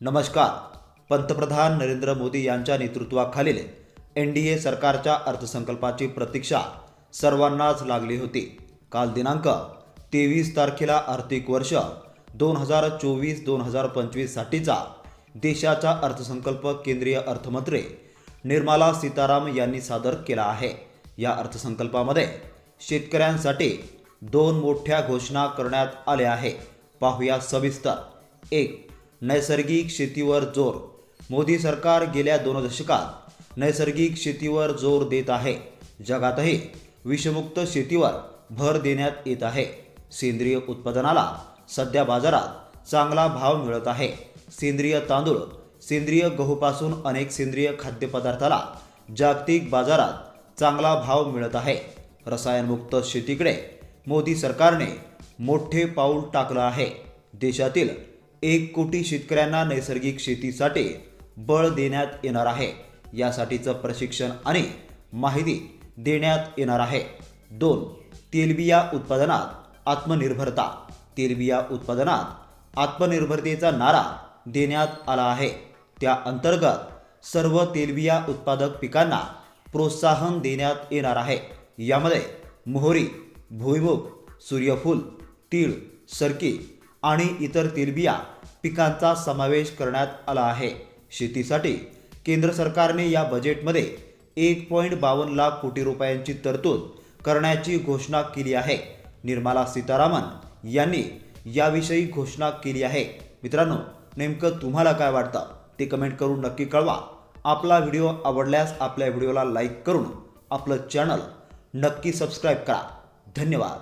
नमस्कार. पंतप्रधान नरेंद्र मोदी यांच्या नेतृत्वाखालील एन डी ए सरकारच्या अर्थसंकल्पाची प्रतीक्षा सर्वांनाच लागली होती. काल दिनांक तेवीस तारखेला आर्थिक वर्ष दोन हजार चोवीस दोन हजार पंचवीससाठीचा देशाचा अर्थसंकल्प केंद्रीय अर्थमंत्री निर्मला सीताराम यांनी सादर केला आहे. या अर्थसंकल्पामध्ये शेतकऱ्यांसाठी दोन मोठ्या घोषणा करण्यात आल्या आहे. पाहूया सविस्तर. एक नैसर्गिक शेतीवर जोर. मोदी सरकार गेल्या दोन दशकात नैसर्गिक शेतीवर जोर देत आहे. जगातही विषमुक्त शेतीवर भर देण्यात येत आहे. सेंद्रिय उत्पादनाला सध्या बाजारात चांगला भाव मिळत आहे. सेंद्रिय तांदूळ सेंद्रिय गहूपासून अनेक सेंद्रिय खाद्यपदार्थाला जागतिक बाजारात चांगला भाव मिळत आहे. रसायनमुक्त शेतीकडे मोदी सरकारने मोठे पाऊल टाकलं आहे. देशातील एक कोटी शेतकऱ्यांना नैसर्गिक शेतीसाठी बळ देण्यात येणार आहे. यासाठीचं प्रशिक्षण आणि माहिती देण्यात येणार आहे. दोन तेलबिया उत्पादनात आत्मनिर्भरता. तेलबिया उत्पादनात आत्मनिर्भरतेचा नारा देण्यात आला आहे. त्या अंतर्गत सर्व तेलबिया उत्पादक पिकांना प्रोत्साहन देण्यात येणार आहे. यामध्ये मोहरी भुईमुग सूर्यफूल तीळ सरकी आणि इतर तेलबिया पिकांचा समावेश करण्यात आला आहे. शेतीसाठी केंद्र सरकारने या बजेटमध्ये एक पॉईंट बावन्न लाख कोटी रुपयांची तरतूद करण्याची घोषणा केली आहे. निर्मला सीतारामन यांनी याविषयी घोषणा केली आहे. मित्रांनो नेमकं तुम्हाला काय वाटतं? ते कमेंट करून नक्की कळवा. आपला व्हिडिओ आवडल्यास आपल्या व्हिडिओला लाईक करून आपलं चॅनल नक्की सबस्क्राईब करा. धन्यवाद.